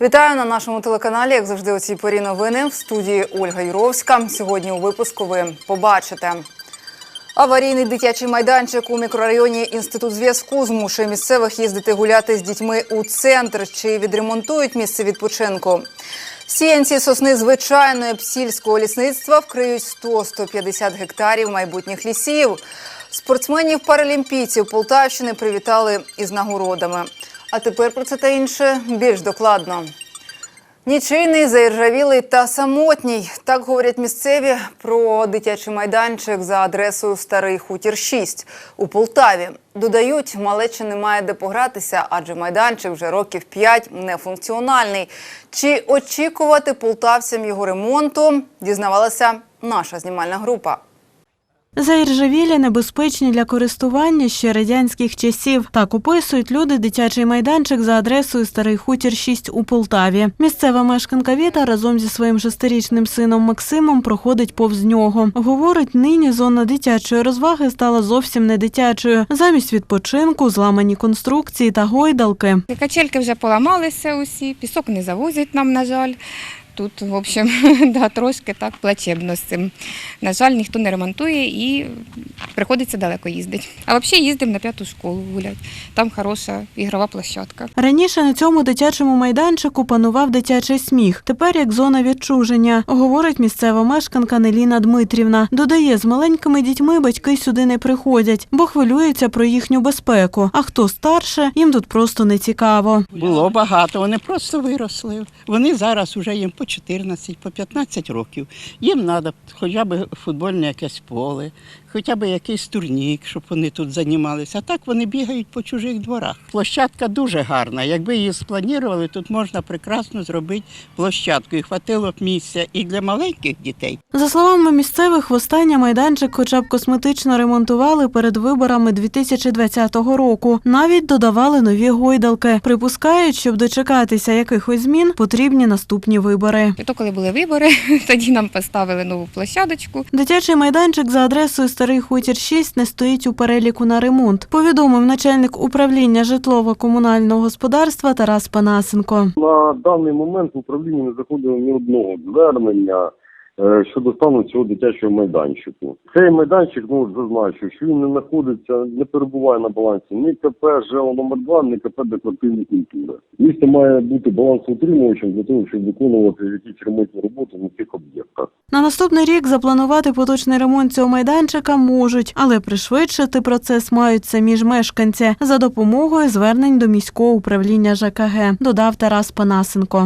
Вітаю на нашому телеканалі. Як завжди, у цій порі новини в студії Ольга Юровська. Сьогодні у випуску ви побачите. Аварійний дитячий майданчик у мікрорайоні Інститут зв'язку змушує місцевих їздити гуляти з дітьми у центр. Чи відремонтують місце відпочинку? Сіянці сосни звичайної псільського лісництва вкриють 100-150 гектарів майбутніх лісів. Спортсменів-паралімпійців Полтавщини привітали із нагородами. А тепер про це та інше більш докладно. Нічийний, заіржавілий та самотній. Так говорять місцеві про дитячий майданчик за адресою Старий Хутір 6 у Полтаві. Додають, малечі немає де погратися, адже майданчик вже років 5 нефункціональний. Чи очікувати полтавцям його ремонту, дізнавалася наша знімальна група. Заіржавілі небезпечні для користування ще радянських часів. Так описують люди дитячий майданчик за адресою Старий Хутір 6 у Полтаві. Місцева мешканка Віта разом зі своїм шестирічним сином Максимом проходить повз нього. Говорить, нині зона дитячої розваги стала зовсім не дитячою. Замість відпочинку, зламані конструкції та гойдалки. Качельки вже поламалися усі, пісок не завозять нам, на жаль. Тут, в общем, да, трошки так плачебно з цим. На жаль, ніхто не ремонтує і приходиться далеко їздити. А взагалі їздимо на п'яту школу гуляти. Там хороша ігрова площадка. Раніше на цьому дитячому майданчику панував дитячий сміх. Тепер як зона відчуження, говорить місцева мешканка Неліна Дмитрівна. Додає, з маленькими дітьми батьки сюди не приходять, бо хвилюються про їхню безпеку. А хто старше, їм тут просто не цікаво. Було багато, вони просто виросли. Вони зараз вже їм по 14, по 15 років. Їм треба хоча б футбольне якесь поле, хоча б якийсь турнік, щоб вони тут займалися. А так вони бігають по чужих дворах. Площадка дуже гарна. Якби її спланували, тут можна прекрасно зробити площадку. І хватило б місця і для маленьких дітей. За словами місцевих, востаннє майданчик хоча б косметично ремонтували перед виборами 2020 року. Навіть додавали нові гойдалки. Припускають, щоб дочекатися якихось змін, потрібні наступні вибори. І то, коли були вибори, тоді нам поставили нову площадочку. Дитячий майданчик за адресою Старий Хутір 6 не стоїть у переліку на ремонт. Повідомив начальник управління житлово-комунального господарства Тарас Панасенко. На даний момент в управлінні не заходило ні одного звернення щодо стану цього дитячого майданчику. Цей майданчик, ну зазначу, що він не знаходиться, не перебуває на балансі ні КП ЖЕО номер 2 ні КП декоративні культури. Місто має бути балансоутримувачем для того, щоб виконувати якісь ремонтні роботи на цих об'єктах. На наступний рік запланувати поточний ремонт цього майданчика можуть, але пришвидшити процес мають самі ж мешканці за допомогою звернень до міського управління ЖКГ, додав Тарас Панасенко.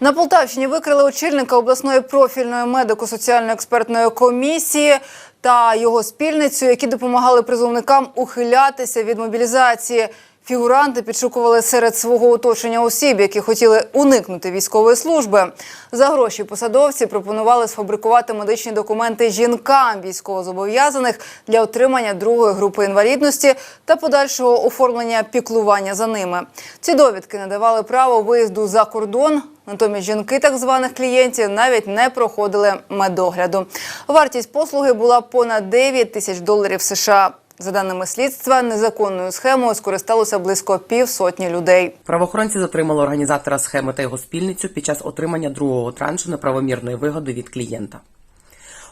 На Полтавщині викрили очільника обласної профільної медико-соціальної експертної комісії та його спільницю, які допомагали призовникам ухилятися від мобілізації. Фігуранти підшукували серед свого оточення осіб, які хотіли уникнути військової служби. За гроші посадовці пропонували сфабрикувати медичні документи жінкам військовозобов'язаних для отримання другої групи інвалідності та подальшого оформлення піклування за ними. Ці довідки не давали право виїзду за кордон. Натомість жінки так званих клієнтів навіть не проходили медогляду. Вартість послуги була понад 9 тисяч доларів США. За даними слідства, незаконною схемою скористалося близько півсотні людей. Правоохоронці затримали організатора схеми та його спільницю під час отримання другого траншу неправомірної вигоди від клієнта.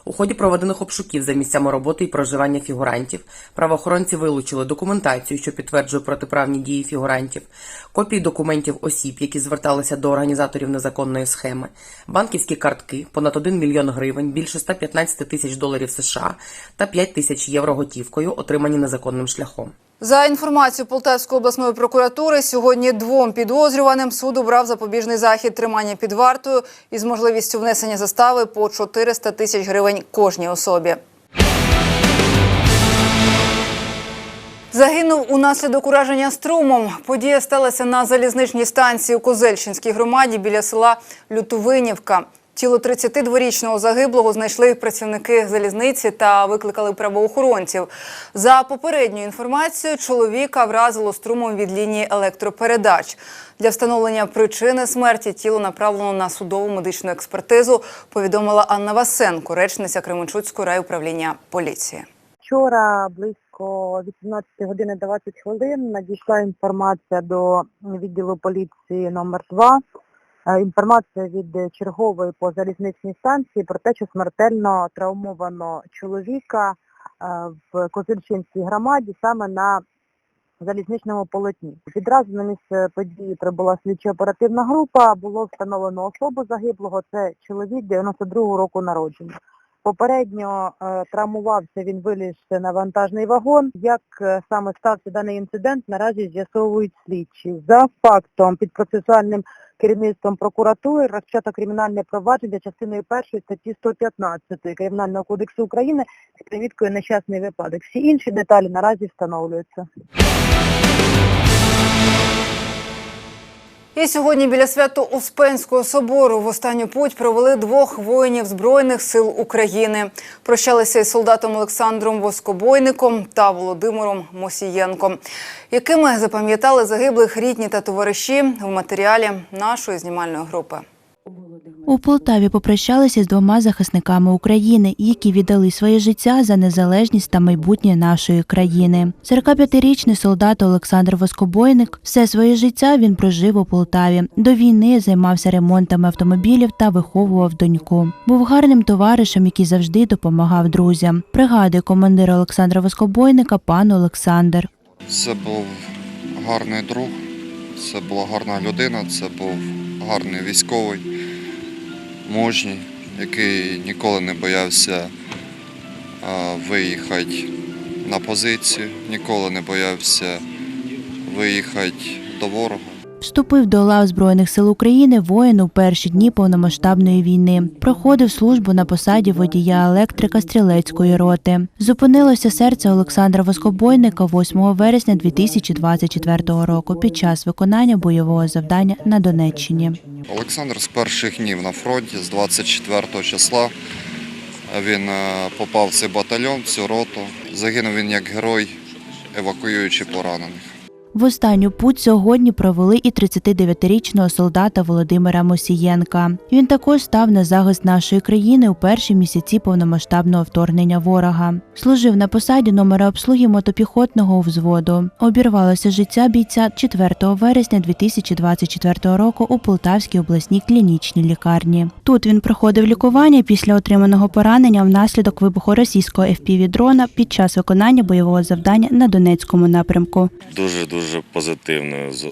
У ході проведених обшуків за місцями роботи і проживання фігурантів правоохоронці вилучили документацію, що підтверджує протиправні дії фігурантів, копії документів осіб, які зверталися до організаторів незаконної схеми, банківські картки, понад 1 мільйон гривень, більше 115 тисяч доларів США та 5 тисяч євро готівкою, отримані незаконним шляхом. За інформацією Полтавської обласної прокуратури, сьогодні двом підозрюваним суд обрав запобіжний захід тримання під вартою із можливістю внесення застави по 400 тисяч гривень кожній особі. Загинув унаслідок ураження струмом. Подія сталася на залізничній станції у Козельщинській громаді біля села Лютовинівка. Тіло 32-річного загиблого знайшли працівники залізниці та викликали правоохоронців. За попередньою інформацією, чоловіка вразило струмом від лінії електропередач. Для встановлення причини смерті тіло направлено на судову медичну експертизу, повідомила Анна Васенко, речниця Кременчуцького райуправління поліції. Вчора близько близько 18 години 20 хвилин надійшла інформація до відділу поліції номер 2 Е, Інформація від чергової по залізничній станції про те, що смертельно травмовано чоловіка е, в Козельчинській громаді саме на залізничному полотні. Відразу на місце події прибула слідчо-оперативна група. Було встановлено особу загиблого. Це чоловік 92-го року народження. Попередньо е, травмувався він вилізти на вантажний вагон. Як е, саме стався даний інцидент, наразі з'ясовують слідчі. За фактом під процесуальним керівництвом прокуратури розпочато кримінальне провадження частиною першої статті 115 Кримінального кодексу України з приміткою нещасний випадок. Всі інші деталі наразі встановлюються. І сьогодні біля Свято-Успенського собору в останню путь провели двох воїнів Збройних сил України. Прощалися із солдатом Олександром Воскобойником та Володимиром Мосієнком, якими запам'ятали загиблих рідні та товариші в матеріалі нашої знімальної групи. У Полтаві попрощалися з двома захисниками України, які віддали своє життя за незалежність та майбутнє нашої країни. 45-річний солдат Олександр Воскобойник все своє життя він прожив у Полтаві. До війни займався ремонтами автомобілів та виховував доньку. Був гарним товаришем, який завжди допомагав друзям. Пригадує командир Олександра Воскобойника пан Олександр. Це був гарний друг, це була гарна людина, це був гарний військовий, мужній, який ніколи не боявся виїхати на позицію, ніколи не боявся виїхати до ворога. Вступив до лав Збройних сил України воїн у перші дні повномасштабної війни. Проходив службу на посаді водія електрика стрілецької роти. Зупинилося серце Олександра Воскобойника 8 вересня 2024 року під час виконання бойового завдання на Донеччині. Олександр з перших днів на фронті, з 24 числа. Він е, попав в цей батальйон, в цю роту. Загинув він як герой, евакуюючи поранених. В останню путь сьогодні провели і 39-річного солдата Володимира Мосієнка. Він також став на захист нашої країни у перші місяці повномасштабного вторгнення ворога. Служив на посаді номера обслуги мотопіхотного взводу. Обірвалося життя бійця 4 вересня 2024 року у Полтавській обласній клінічній лікарні. Тут він проходив лікування після отриманого поранення внаслідок вибуху російського FPV-дрона під час виконання бойового завдання на Донецькому напрямку. Дуже дуже позитивною. З-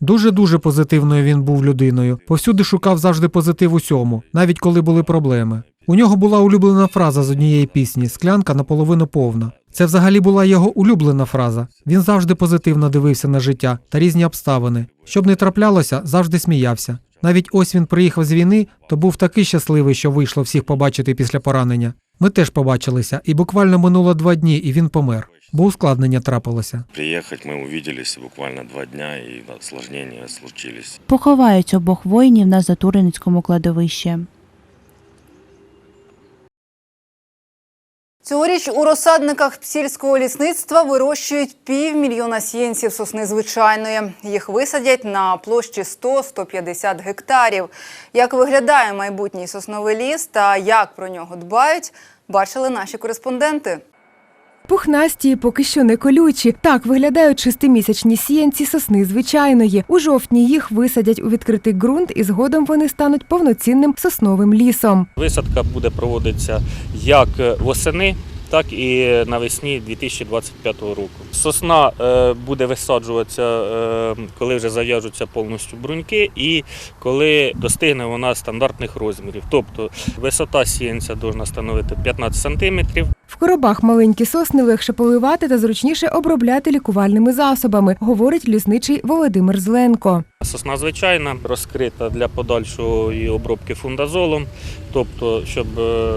Дуже дуже позитивною він був людиною. Повсюди шукав завжди позитив усьому, навіть коли були проблеми. У нього була улюблена фраза з однієї пісні Склянка наполовину повна. Це взагалі була його улюблена фраза. Він завжди позитивно дивився на життя та різні обставини. Щоб не траплялося, завжди сміявся. Навіть ось він приїхав з війни, то був такий щасливий, що вийшло всіх побачити після поранення. Ми теж побачилися, і буквально минуло два дні, і він помер, бо ускладнення трапилося. Приехать мы увиделись буквально два дня, и осложнения случились. Поховають обох воїнів на Затуринському кладовищі. Цьогоріч у розсадниках сільського лісництва вирощують півмільйона сіянців сосни звичайної. Їх висадять на площі 100-150 гектарів. Як виглядає майбутній сосновий ліс та як про нього дбають, бачили наші кореспонденти. Пухнасті, поки що не колючі. Так виглядають шестимісячні сіянці сосни звичайної. У жовтні їх висадять у відкритий ґрунт і згодом вони стануть повноцінним сосновим лісом. Висадка буде проводитися як восени, так і навесні 2025 року. Сосна е, буде висаджуватися, е, коли вже зав'яжуться повністю бруньки, і коли достигне вона стандартних розмірів. Тобто висота сіянця повинна становити 15 сантиметрів. В коробах маленькі сосни легше поливати та зручніше обробляти лікувальними засобами, говорить лісничий Володимир Зленко. Сосна звичайна розкрита для подальшої обробки фундазолом, тобто, щоб е,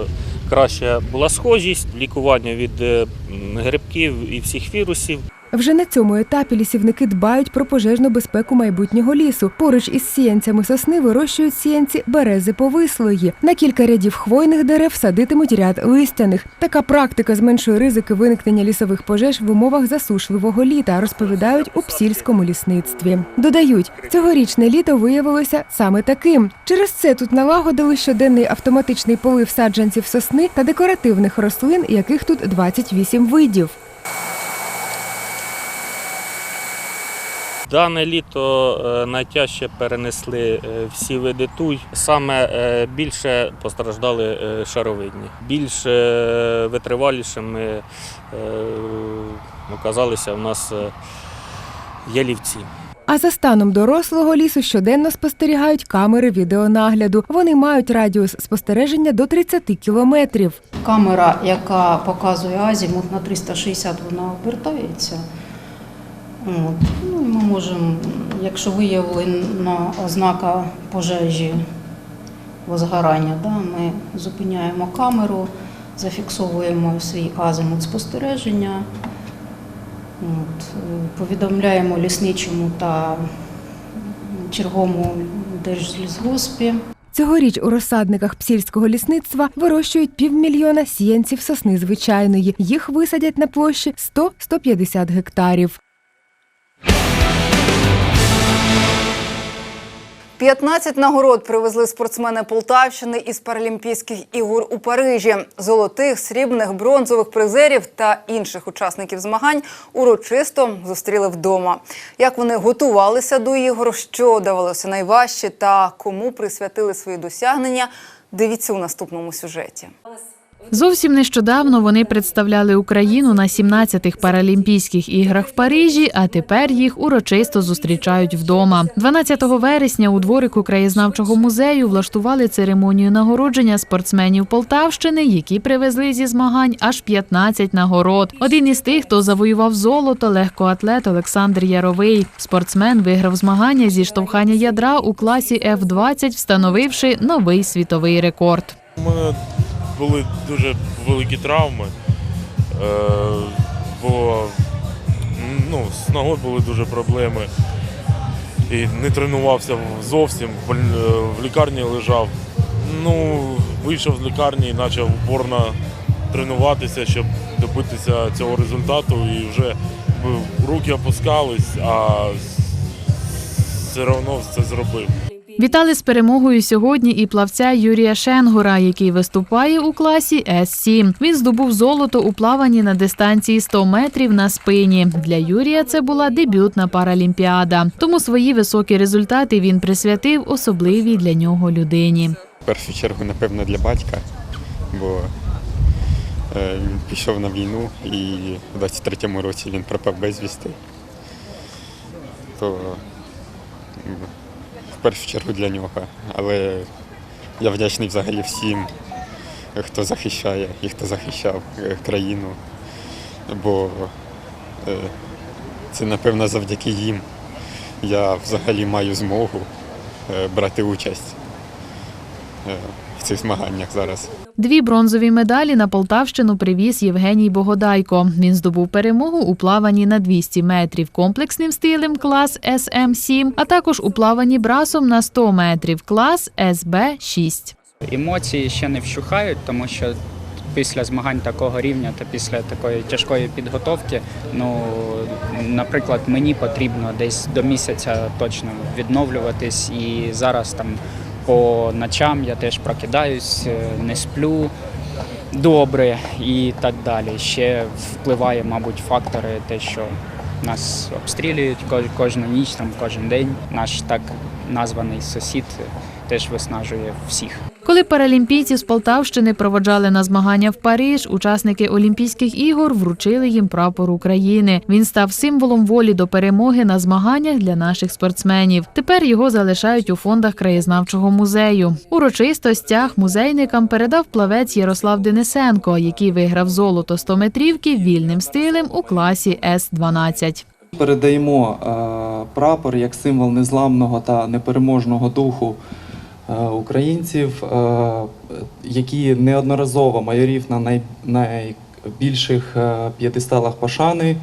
краще була схожість, лікування від е, грибків і всіх вірусів. Вже на цьому етапі лісівники дбають про пожежну безпеку майбутнього лісу. Поруч із сіянцями сосни вирощують сіянці берези повислої. На кілька рядів хвойних дерев садитимуть ряд листяних. Така практика зменшує ризики виникнення лісових пожеж в умовах засушливого літа, розповідають у псільському лісництві. Додають, цьогорічне літо виявилося саме таким. Через це тут налагодили щоденний автоматичний полив саджанців сосни та декоративних рослин, яких тут 28 видів. Дане літо е, найтяжче перенесли е, всі види туй. Саме е, більше постраждали шаровидні. Більш витривалішими оказалися у нас ялівці. А за станом дорослого лісу щоденно спостерігають камери відеонагляду. Вони мають радіус спостереження до 30 кілометрів. Камера, яка показує азімут на 360, вона обертається. Ну, ми можемо, якщо виявлена ознака пожежі возгорання, ми зупиняємо камеру, зафіксовуємо свій азимут спостереження, повідомляємо лісничому та черговому держлісгоспі. Цьогоріч у розсадниках псільського лісництва вирощують півмільйона сіянців сосни звичайної. Їх висадять на площі 100-150 гектарів. 15 нагород привезли спортсмени Полтавщини із Паралімпійських ігор у Парижі. Золотих, срібних, бронзових призерів та інших учасників змагань урочисто зустріли вдома. Як вони готувалися до ігор, що давалося найважче та кому присвятили свої досягнення, дивіться у наступному сюжеті. Зовсім нещодавно вони представляли Україну на 17-х Паралімпійських іграх в Парижі, а тепер їх урочисто зустрічають вдома. 12 вересня у дворику краєзнавчого музею влаштували церемонію нагородження спортсменів Полтавщини, які привезли зі змагань аж 15 нагород. Один із тих, хто завоював золото, легкоатлет Олександр Яровий. Спортсмен виграв змагання зі штовхання ядра у класі F-20, встановивши новий світовий рекорд. Були дуже великі травми, е, бо ну, з ногою були дуже проблеми. І не тренувався зовсім, в лікарні лежав. Ну, вийшов з лікарні і почав упорно тренуватися, щоб добитися цього результату. І вже руки опускались, а все одно це зробив. Вітали з перемогою сьогодні і плавця Юрія Шенгура, який виступає у класі С-7. Він здобув золото у плаванні на дистанції 100 метрів на спині. Для Юрія це була дебютна паралімпіада. Тому свої високі результати він присвятив особливій для нього людині. В першу чергу, напевно, для батька, бо е, він пішов на війну і в 23-му році він пропав безвісти. То в першу чергу для нього. Але я вдячний взагалі всім, хто захищає і хто захищав е, країну. Бо е, це, напевно, завдяки їм я взагалі маю змогу е, брати участь в цих змаганнях зараз. Дві бронзові медалі на Полтавщину привіз Євгеній Богодайко. Він здобув перемогу у плаванні на 200 метрів комплексним стилем клас СМ-7, а також у плаванні брасом на 100 метрів клас СБ-6. Емоції ще не вщухають, тому що після змагань такого рівня та після такої тяжкої підготовки, ну, наприклад, мені потрібно десь до місяця точно відновлюватись, і зараз там по ночам я теж прокидаюсь, е, не сплю добре і так далі. Ще впливає, мабуть, фактори, те, що нас обстрілюють ко- кожну ніч, там, кожен день. Наш так названий сусід теж виснажує всіх. Коли паралімпійці з Полтавщини проводжали на змагання в Париж, учасники Олімпійських ігор вручили їм прапор України. Він став символом волі до перемоги на змаганнях для наших спортсменів. Тепер його залишають у фондах краєзнавчого музею. Урочисто стяг музейникам передав плавець Ярослав Денисенко, який виграв золото 100 метрівки вільним стилем у класі С-12. Передаємо е, прапор як символ незламного та непереможного духу українців, е, які неодноразово майорів на найбільших п'ятисталах п'єдесталах пошани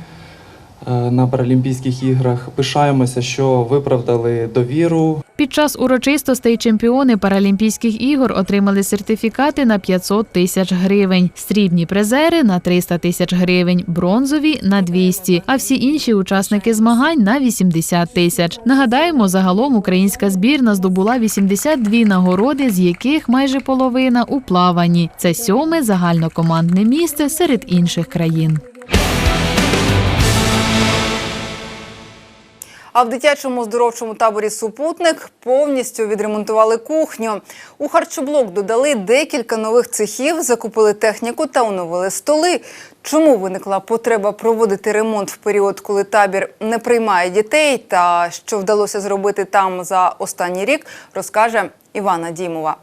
е, на Паралімпійських іграх. Пишаємося, що виправдали довіру Під час урочистостей чемпіони Паралімпійських ігор отримали сертифікати на 500 тисяч гривень, срібні призери на 300 тисяч гривень, бронзові на 200, а всі інші учасники змагань на 80 тисяч. Нагадаємо, загалом українська збірна здобула 82 нагороди, з яких майже половина у плаванні. Це сьоме загальнокомандне місце серед інших країн. А в дитячому здоровчому таборі Супутник повністю відремонтували кухню. У харчоблок додали декілька нових цехів, закупили техніку та оновили столи. Чому виникла потреба проводити ремонт в період, коли табір не приймає дітей, та що вдалося зробити там за останній рік, розкаже Івана Дімова.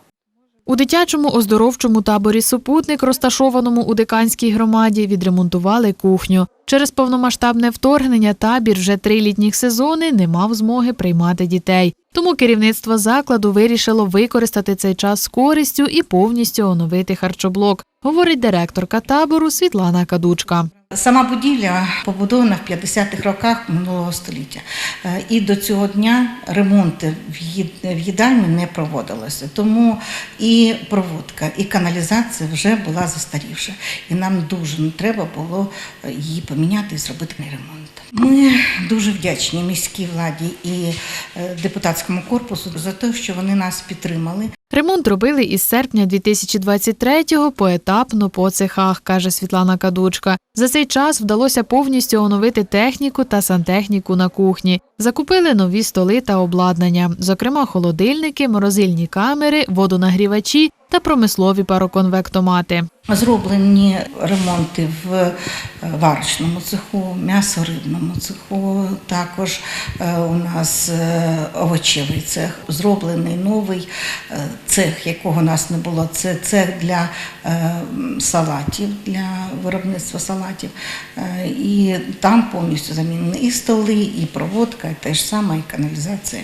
У дитячому оздоровчому таборі Супутник, розташованому у Диканській громаді, відремонтували кухню. Через повномасштабне вторгнення табір вже три літніх сезони не мав змоги приймати дітей. Тому керівництво закладу вирішило використати цей час з користю і повністю оновити харчоблок, говорить директорка табору Світлана Кадучка. Сама будівля побудована в 50-х роках минулого століття. Е, І до цього дня ремонти в їд- їдальні не проводилися. Тому і проводка, і каналізація вже була застарівша. І нам дуже треба було е, її поміняти і зробити ремонт. Ми дуже вдячні міській владі і е, депутатському корпусу за те, що вони нас підтримали. Ремонт робили із серпня 2023-го поетапно по цехах, каже Світлана Кадучка. За цей час вдалося повністю оновити техніку та сантехніку на кухні. Закупили нові столи та обладнання, зокрема холодильники, морозильні камери, водонагрівачі та промислові пароконвектомати. Зроблені ремонти в е, варочному цеху, м'ясорибному цеху. Також е, у нас е, овочевий цех. Зроблений новий цех, якого у нас не було. Це цех для салатів, для виробництва салатів. І там повністю замінені і столи, і проводка, і те ж саме, і каналізація.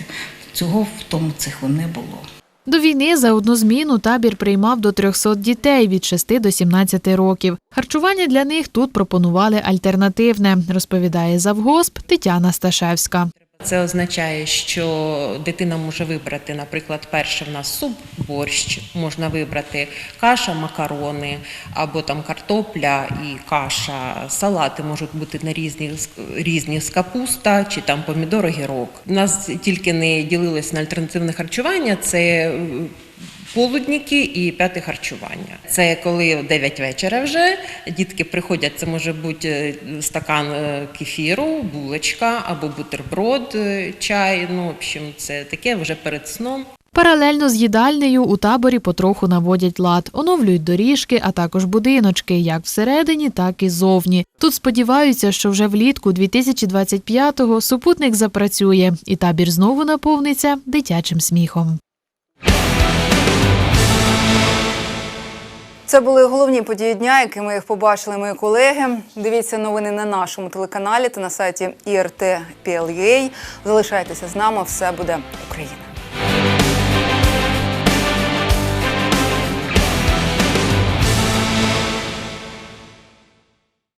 Цього в тому цеху не було. До війни за одну зміну табір приймав до 300 дітей від 6 до 17 років. Харчування для них тут пропонували альтернативне, розповідає завгосп Тетяна Сташевська. Це означає, що дитина може вибрати, наприклад, перше в нас суп, борщ, можна вибрати каша, макарони, або там картопля і каша, салати можуть бути на різні різні з капуста чи там помідор, огірок. У нас тільки не ділилось на альтернативне харчування. Це Полудніки і п'яте харчування. Це коли 9 вечора вже дітки приходять. Це може бути е, стакан е, кефіру, булочка або бутерброд, е, чай. Ну, в общем, це таке вже перед сном. Паралельно з їдальнею у таборі потроху наводять лад, оновлюють доріжки, а також будиночки, як всередині, так і зовні. Тут сподіваються, що вже влітку 2025-го супутник запрацює, і табір знову наповниться дитячим сміхом. Це були головні події дня, якими їх побачили мої колеги. Дивіться новини на нашому телеканалі та на сайті IRT.PLA. Залишайтеся з нами. Все буде Україна.